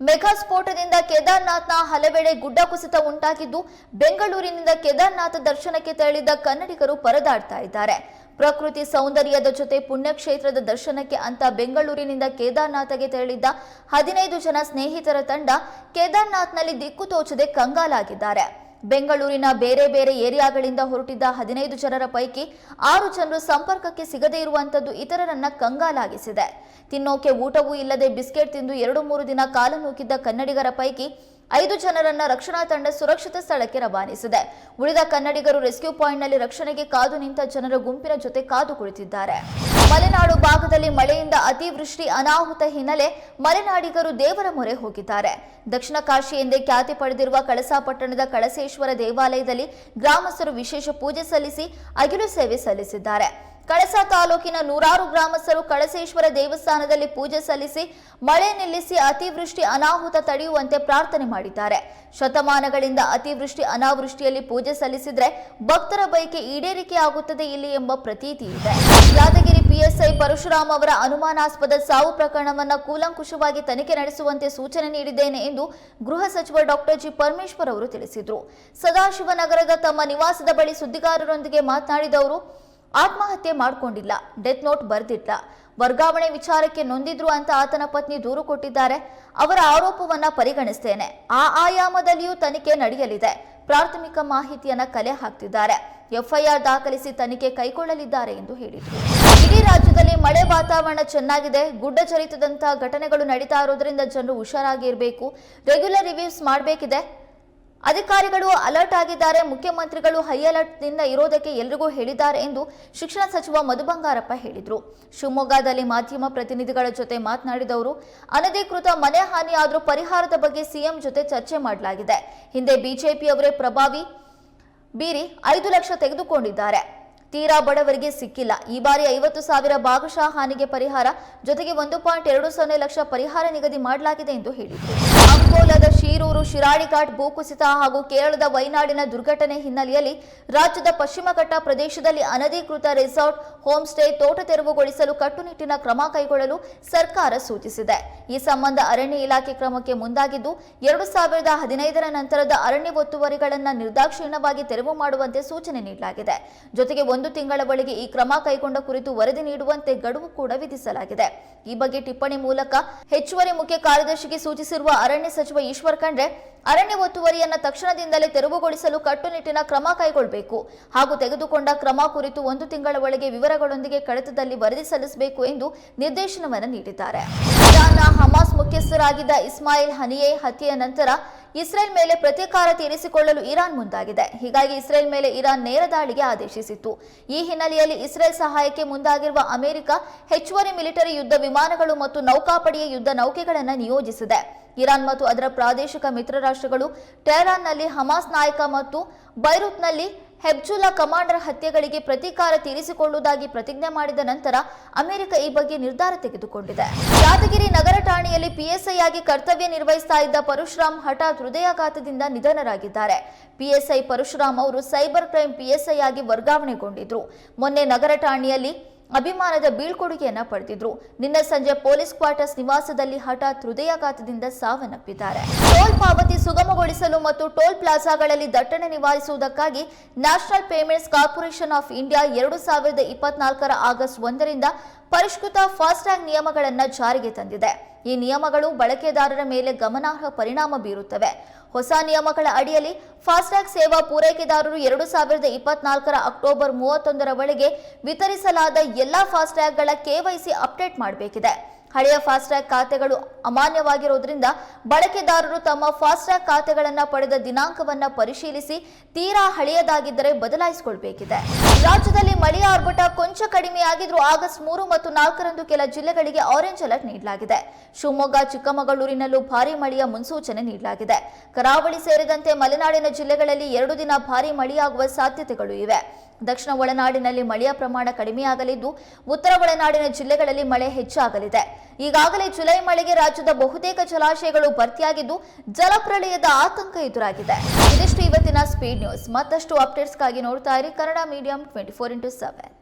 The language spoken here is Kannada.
ಮೆಗಾ ಸ್ಫೋಟದಿಂದ ಕೇದಾರ್ನಾಥ್ನ ಹಲವೆಡೆ ಗುಡ್ಡ ಕುಸಿತ ಉಂಟಾಗಿದ್ದು ಬೆಂಗಳೂರಿನಿಂದ ಕೇದಾರ್ನಾಥ ದರ್ಶನಕ್ಕೆ ತೆರಳಿದ್ದ ಕನ್ನಡಿಗರು ಪರದಾಡ್ತಾ ಇದ್ದಾರೆ. ಪ್ರಕೃತಿ ಸೌಂದರ್ಯದ ಜೊತೆ ಪುಣ್ಯಕ್ಷೇತ್ರದ ದರ್ಶನಕ್ಕೆ ಅಂತ ಬೆಂಗಳೂರಿನಿಂದ ಕೇದಾರ್ನಾಥಗೆ ತೆರಳಿದ್ದ ಹದಿನೈದು ಜನ ಸ್ನೇಹಿತರ ತಂಡ ಕೇದಾರ್ನಾಥ್ನಲ್ಲಿ ದಿಕ್ಕು ತೋಚದೆ ಕಂಗಾಲಾಗಿದ್ದಾರೆ. ಬೆಂಗಳೂರಿನ ಬೇರೆ ಬೇರೆ ಏರಿಯಾಗಳಿಂದ ಹೊರಟಿದ್ದ ಹದಿನೈದು ಜನರ ಪೈಕಿ ಆರು ಜನರು ಸಂಪರ್ಕಕ್ಕೆ ಸಿಗದೇ ಇರುವಂತದ್ದು ಇತರರನ್ನ ಕಂಗಾಲಾಗಿಸಿದೆ. ತಿನ್ನೋಕೆ ಊಟವೂ ಇಲ್ಲದೆ ಬಿಸ್ಕೆಟ್ ತಿಂದು ಎರಡು ಮೂರು ದಿನ ಕಾಲ ನೂಕಿದ್ದ ಕನ್ನಡಿಗರ ಪೈಕಿ ಐದು ಜನರನ್ನ ರಕ್ಷಣಾ ತಂಡ ಸುರಕ್ಷಿತ ಸ್ಥಳಕ್ಕೆ ರವಾನಿಸಿದೆ. ಉಳಿದ ಕನ್ನಡಿಗರು ರೆಸ್ಕ್ಯೂ ಪಾಯಿಂಟ್ನಲ್ಲಿ ರಕ್ಷಣೆಗೆ ಕಾದು ನಿಂತ ಜನರ ಗುಂಪಿನ ಜೊತೆ ಕಾದು ಕುಳಿತಿದ್ದಾರೆ. ಮಲೆನಾಡು ಭಾಗದಲ್ಲಿ ಮಳೆಯಿಂದ ಅತಿವೃಷ್ಟಿ ಅನಾಹುತ ಹಿನ್ನೆಲೆ ಮಲೆನಾಡಿಗರು ದೇವರ ಮೊರೆ ಹೋಗಿದ್ದಾರೆ. ದಕ್ಷಿಣ ಕಾಶಿ ಎಂದೇ ಖ್ಯಾತಿ ಪಡೆದಿರುವ ಕಳಸಾ ಪಟ್ಟಣದ ಕಳಸೇಶ್ವರ ದೇವಾಲಯದಲ್ಲಿ ಗ್ರಾಮಸ್ಥರು ವಿಶೇಷ ಪೂಜೆ ಸಲ್ಲಿಸಿ ಅಗಿಲು ಸೇವೆ ಸಲ್ಲಿಸಿದ್ದಾರೆ. ಕಳಸಾ ತಾಲೂಕಿನ ನೂರಾರು ಗ್ರಾಮಸ್ಥರು ಕಳಸೇಶ್ವರ ದೇವಸ್ಥಾನದಲ್ಲಿ ಪೂಜೆ ಸಲ್ಲಿಸಿ ಮಳೆ ನಿಲ್ಲಿಸಿ ಅತಿವೃಷ್ಟಿ ಅನಾಹುತ ತಡೆಯುವಂತೆ ಪ್ರಾರ್ಥನೆ ಮಾಡಿದ್ದಾರೆ. ಶತಮಾನಗಳಿಂದ ಅತಿವೃಷ್ಟಿ ಅನಾವೃಷ್ಟಿಯಲ್ಲಿ ಪೂಜೆ ಸಲ್ಲಿಸಿದ್ರೆ ಭಕ್ತರ ಬಯಕೆ ಈಡೇರಿಕೆ ಆಗುತ್ತದೆ ಇಲ್ಲಿ ಎಂಬ ಪ್ರತೀತಿ ಇದೆ. ಯಾದಗಿರಿ ಪಿಎಸ್ಐ ಪರಶುರಾಮ್ ಅವರ ಅನುಮಾನಾಸ್ಪದ ಸಾವು ಪ್ರಕರಣವನ್ನು ಕೂಲಂಕುಷವಾಗಿ ತನಿಖೆ ನಡೆಸುವಂತೆ ಸೂಚನೆ ನೀಡಿದ್ದೇನೆ ಎಂದು ಗೃಹ ಸಚಿವ ಡಾಕ್ಟರ್ ಜಿ ಪರಮೇಶ್ವರ್ ಅವರು ತಿಳಿಸಿದರು. ಸದಾಶಿವನಗರದ ತಮ್ಮ ನಿವಾಸದ ಬಳಿ ಸುದ್ದಿಗಾರರೊಂದಿಗೆ ಮಾತನಾಡಿದ ಅವರು, ಆತ್ಮಹತ್ಯೆ ಮಾಡಿಕೊಂಡಿಲ್ಲ, ಡೆತ್ ನೋಟ್ ಬರೆದಿಲ್ಲ. ವರ್ಗಾವಣೆ ವಿಚಾರಕ್ಕೆ ನೊಂದಿದ್ರು ಅಂತ ಆತನ ಪತ್ನಿ ದೂರು ಕೊಟ್ಟಿದ್ದಾರೆ. ಅವರ ಆರೋಪವನ್ನ ಪರಿಗಣಿಸ್ತೇನೆ. ಆ ಆಯಾಮದಲ್ಲಿಯೂ ತನಿಖೆ ನಡೆಯಲಿದೆ. ಪ್ರಾಥಮಿಕ ಮಾಹಿತಿಯನ್ನ ಕಲೆ ಹಾಕ್ತಿದ್ದಾರೆ. ಎಫ್ಐಆರ್ ದಾಖಲಿಸಿ ತನಿಖೆ ಕೈಗೊಳ್ಳಲಿದ್ದಾರೆ ಎಂದು ಹೇಳಿದರು. ಇಡೀ ರಾಜ್ಯದಲ್ಲಿ ಮಳೆ ವಾತಾವರಣ ಚೆನ್ನಾಗಿದೆ. ಗುಡ್ಡ ಚರಿತದಂತಹ ಘಟನೆಗಳು ನಡೀತಾ ಇರೋದ್ರಿಂದ ಜನರು ಹುಷಾರಾಗಿ ಇರಬೇಕು ರೆಗ್ಯುಲರ್ ರಿವ್ಯೂಸ್ ಮಾಡಬೇಕಿದೆ. ಅಧಿಕಾರಿಗಳು ಅಲರ್ಟ್ ಆಗಿದ್ದಾರೆ. ಮುಖ್ಯಮಂತ್ರಿಗಳು ಹೈ ಅಲರ್ಟ್ನಿಂದ ಇರೋದಕ್ಕೆ ಎಲ್ರಿಗೂ ಹೇಳಿದ್ದಾರೆ ಎಂದು ಶಿಕ್ಷಣ ಸಚಿವ ಮಧು ಬಂಗಾರಪ್ಪ ಹೇಳಿದರು. ಶಿವಮೊಗ್ಗದಲ್ಲಿ ಮಾಧ್ಯಮ ಪ್ರತಿನಿಧಿಗಳ ಜೊತೆ ಮಾತನಾಡಿದವರು, ಅನಧಿಕೃತ ಮನೆ ಹಾನಿಯಾದರೂ ಪರಿಹಾರದ ಬಗ್ಗೆ ಸಿಎಂ ಜೊತೆ ಚರ್ಚೆ ಮಾಡಲಾಗಿದೆ. ಹಿಂದೆ ಬಿಜೆಪಿಯವರೇ ಪ್ರಭಾವಿ ಬೀರಿ ಐದು ಲಕ್ಷ ತೆಗೆದುಕೊಂಡಿದ್ದಾರೆ. ತೀರಾ ಬಡವರಿಗೆ ಸಿಕ್ಕಿಲ್ಲ. ಈ ಬಾರಿ ಐವತ್ತು ಸಾವಿರ ಭಾಗಶಃ ಹಾನಿಗೆ ಪರಿಹಾರ, ಜೊತೆಗೆ ಒಂದು ಪಾಯಿಂಟ್ ಎರಡು ಸೊನ್ನೆ ಲಕ್ಷ ಪರಿಹಾರ ನಿಗದಿ ಮಾಡಲಾಗಿದೆ ಎಂದು ಹೇಳಿದರು. ಅಂಕೋಲದ ಶಿರೂರು, ಶಿರಾಡಿಘಾಟ್, ಭೂಕುಸಿತ ಹಾಗೂ ಕೇರಳದ ವೈನಾಡಿನ ದುರ್ಘಟನೆ ಹಿನ್ನೆಲೆಯಲ್ಲಿ ರಾಜ್ಯದ ಪಶ್ಚಿಮ ಘಟ್ಟ ಪ್ರದೇಶದಲ್ಲಿ ಅನಧಿಕೃತ ರೆಸಾರ್ಟ್ ಹೋಮ್ ಸ್ಟೇ ತೋಟ ತೆರವುಗೊಳಿಸಲು ಕಟ್ಟುನಿಟ್ಟಿನ ಕ್ರಮ ಕೈಗೊಳ್ಳಲು ಸರ್ಕಾರ ಸೂಚಿಸಿದೆ. ಈ ಸಂಬಂಧ ಅರಣ್ಯ ಇಲಾಖೆ ಕ್ರಮಕ್ಕೆ ಮುಂದಾಗಿದ್ದು, ಎರಡು ಸಾವಿರದ ಹದಿನೈದರ ನಂತರದ ಅರಣ್ಯ ಒತ್ತುವರಿಗಳನ್ನು ನಿರ್ದಾಕ್ಷಿಣ್ಯವಾಗಿ ತೆರವು ಮಾಡುವಂತೆ ಸೂಚನೆ ನೀಡಲಾಗಿದೆ. ಜೊತೆಗೆ ಒಂದು ತಿಂಗಳ ಒಳಗೆ ಈ ಕ್ರಮ ಕೈಗೊಂಡ ಕುರಿತು ವರದಿ ನೀಡುವಂತೆ ಗಡುವು ಕೂಡ ವಿಧಿಸಲಾಗಿದೆ. ಈ ಬಗ್ಗೆ ಟಿಪ್ಪಣಿ ಮೂಲಕ ಹೆಚ್ಚುವರಿ ಮುಖ್ಯ ಕಾರ್ಯದರ್ಶಿಗೆ ಸೂಚಿಸಿರುವ ಅರಣ್ಯ ಸಚಿವ ಈಶ್ವರ್ ಖಂಡ್ರೆ, ಅರಣ್ಯ ಒತ್ತುವರಿಯನ್ನ ತಕ್ಷಣದಿಂದಲೇ ತೆರವುಗೊಳಿಸಲು ಕಟ್ಟುನಿಟ್ಟಿನ ಕ್ರಮ ಕೈಗೊಳ್ಳಬೇಕು ಹಾಗೂ ತೆಗೆದುಕೊಂಡ ಕ್ರಮ ಕುರಿತು ಒಂದು ತಿಂಗಳ ಒಳಗೆ ವಿವರಗಳೊಂದಿಗೆ ಕಡತದಲ್ಲಿ ವರದಿ ಸಲ್ಲಿಸಬೇಕು ಎಂದು ನಿರ್ದೇಶನವನ್ನು ನೀಡಿದ್ದಾರೆ. ಇರಾನ್ನ ಹಮಾಸ್ ಮುಖ್ಯಸ್ಥರಾಗಿದ್ದ ಇಸ್ಮಾಯಿಲ್ ಹನಿಯೇ ಹತ್ಯೆಯ ನಂತರ ಇಸ್ರೇಲ್ ಮೇಲೆ ಪ್ರತೀಕಾರ ತೀರಿಸಿಕೊಳ್ಳಲು ಇರಾನ್ ಮುಂದಾಗಿದೆ. ಹೀಗಾಗಿ ಇಸ್ರೇಲ್ ಮೇಲೆ ಇರಾನ್ ನೇರ ದಾಳಿಗೆ ಆದೇಶಿಸಿತ್ತು. ಈ ಹಿನ್ನೆಲೆಯಲ್ಲಿ ಇಸ್ರೇಲ್ ಸಹಾಯಕ್ಕೆ ಮುಂದಾಗಿರುವ ಅಮೆರಿಕ ಹೆಚ್ಚುವರಿ ಮಿಲಿಟರಿ ಯುದ್ಧ ವಿಮಾನಗಳು ಮತ್ತು ನೌಕಾಪಡೆಯ ಯುದ್ಧ ನೌಕೆಗಳನ್ನು ನಿಯೋಜಿಸಿದೆ. ಇರಾನ್ ಮತ್ತು ಅದರ ಪ್ರಾದೇಶಿಕ ಮಿತ್ರ ರಾಷ್ಟ್ರಗಳು ಟೆಹರಾನ್ನಲ್ಲಿ ಹಮಾಸ್ ನಾಯಕ ಮತ್ತು ಬೈರುತ್ನಲ್ಲಿ ಹೆಬ್ಜುಲ್ಲಾ ಕಮಾಂಡರ್ ಹತ್ಯೆಗಳಿಗೆ ಪ್ರತೀಕಾರ ತೀರಿಸಿಕೊಳ್ಳುವುದಾಗಿ ಪ್ರತಿಜ್ಞೆ ಮಾಡಿದ ನಂತರ ಅಮೆರಿಕ ಈ ಬಗ್ಗೆ ನಿರ್ಧಾರ ತೆಗೆದುಕೊಂಡಿದೆ. ಯಾದಗಿರಿ ನಗರ ಠಾಣೆಯಲ್ಲಿ ಪಿಎಸ್ಐ ಆಗಿ ಕರ್ತವ್ಯ ನಿರ್ವಹಿಸ್ತಾ ಇದ್ದ ಪರಶುರಾಮ್ ಹಠಾತ್ ಹೃದಯಾಘಾತದಿಂದ ನಿಧನರಾಗಿದ್ದಾರೆ. ಪಿಎಸ್ಐ ಪರಶುರಾಮ್ ಅವರು ಸೈಬರ್ ಕ್ರೈಮ್ ಪಿಎಸ್ಐ ಆಗಿ ವರ್ಗಾವಣೆಗೊಂಡಿದ್ರು. ಮೊನ್ನೆ ನಗರ ಠಾಣೆಯಲ್ಲಿ ಅಭಿಮಾನದ ಬೀಳ್ಕೊಡುಗೆಯನ್ನ ಪಡೆದಿದ್ರು. ನಿನ್ನೆ ಸಂಜೆ ಪೊಲೀಸ್ ಕ್ವಾರ್ಟರ್ಸ್ ನಿವಾಸದಲ್ಲಿ ಹಠಾತ್ ಹೃದಯಾಘಾತದಿಂದ ಸಾವನ್ನಪ್ಪಿದ್ದಾರೆ. ಟೋಲ್ ಪಾವತಿ ಸುಗಮಗೊಳಿಸಲು ಮತ್ತು ಟೋಲ್ ಪ್ಲಾಜಾಗಳಲ್ಲಿ ದಟ್ಟಣೆ ನಿವಾರಿಸುವುದಕ್ಕಾಗಿ national payments corporation of India ಎರಡು ಸಾವಿರದ ಇಪ್ಪತ್ನಾಲ್ಕರ ಆಗಸ್ಟ್ ಒಂದರಿಂದ ಪರಿಷ್ಕೃತ ಫಾಸ್ಟ್ಯಾಗ್ ನಿಯಮಗಳನ್ನು ಜಾರಿಗೆ ತಂದಿದೆ. ಈ ನಿಯಮಗಳು ಬಳಕೆದಾರರ ಮೇಲೆ ಗಮನಾರ್ಹ ಪರಿಣಾಮ ಬೀರುತ್ತವೆ. ಹೊಸ ನಿಯಮಗಳ ಅಡಿಯಲ್ಲಿ ಫಾಸ್ಟ್ಯಾಗ್ ಸೇವಾ ಪೂರೈಕೆದಾರರು ಎರಡು ಸಾವಿರದ ಇಪ್ಪತ್ನಾಲ್ಕರ ಅಕ್ಟೋಬರ್ ಮೂವತ್ತೊಂದರ ಒಳಗೆ ವಿತರಿಸಲಾದ ಎಲ್ಲಾ ಫಾಸ್ಟ್ಯಾಗ್ಗಳ ಕೆವೈಸಿ ಅಪ್ಡೇಟ್ ಮಾಡಬೇಕಿದೆ. ಹಳೆಯ ಫಾಸ್ಟ್ಯಾಗ್ ಖಾತೆಗಳು ಅಮಾನ್ಯವಾಗಿರುವುದರಿಂದ ಬಳಕೆದಾರರು ತಮ್ಮ ಫಾಸ್ಟ್ಯಾಗ್ ಖಾತೆಗಳನ್ನು ಪಡೆದ ದಿನಾಂಕವನ್ನು ಪರಿಶೀಲಿಸಿ ತೀರಾ ಹಳೆಯದಾಗಿದ್ದರೆ ಬದಲಾಯಿಸಿಕೊಳ್ಬೇಕಿದೆ. ರಾಜ್ಯದಲ್ಲಿ ಮಳೆಯ ಆರ್ಭಟ ಕೊಂಚ ಕಡಿಮೆಯಾಗಿದ್ರೂ ಆಗಸ್ಟ್ ಮೂರು ಮತ್ತು ನಾಲ್ಕರಂದು ಕೆಲ ಜಿಲ್ಲೆಗಳಿಗೆ ಆರೆಂಜ್ ಅಲರ್ಟ್ ನೀಡಲಾಗಿದೆ. ಶಿವಮೊಗ್ಗ, ಚಿಕ್ಕಮಗಳೂರಿನಲ್ಲೂ ಭಾರಿ ಮಳೆಯ ಮುನ್ಸೂಚನೆ ನೀಡಲಾಗಿದೆ. ಕರಾವಳಿ ಸೇರಿದಂತೆ ಮಲೆನಾಡಿನ ಜಿಲ್ಲೆಗಳಲ್ಲಿ ಎರಡು ದಿನ ಭಾರಿ ಮಳೆಯಾಗುವ ಸಾಧ್ಯತೆಗಳು ಇವೆ. ದಕ್ಷಿಣ ಒಳನಾಡಿನಲ್ಲಿ ಮಳೆಯ ಪ್ರಮಾಣ ಕಡಿಮೆಯಾಗಲಿದ್ದು, ಉತ್ತರ ಒಳನಾಡಿನ ಜಿಲ್ಲೆಗಳಲ್ಲಿ ಮಳೆ ಹೆಚ್ಚಾಗಲಿದೆ. ಈಗಾಗಲೇ ಜುಲೈ ಮಳೆಗೆ ರಾಜ್ಯದ ಬಹುತೇಕ ಜಲಾಶಯಗಳು ಭರ್ತಿಯಾಗಿದ್ದು ಜಲಪ್ರಳಯದ ಆತಂಕ ಎದುರಾಗಿದೆ. ಇದಿಷ್ಟು ಇವತ್ತಿನ ಸ್ಪೀಡ್ ನ್ಯೂಸ್ ಮತ್ತಷ್ಟು ಅಪ್ಡೇಟ್ಸ್ಗಾಗಿ ನೋಡ್ತಾ ಇರಿ Kannada medium twenty four into seven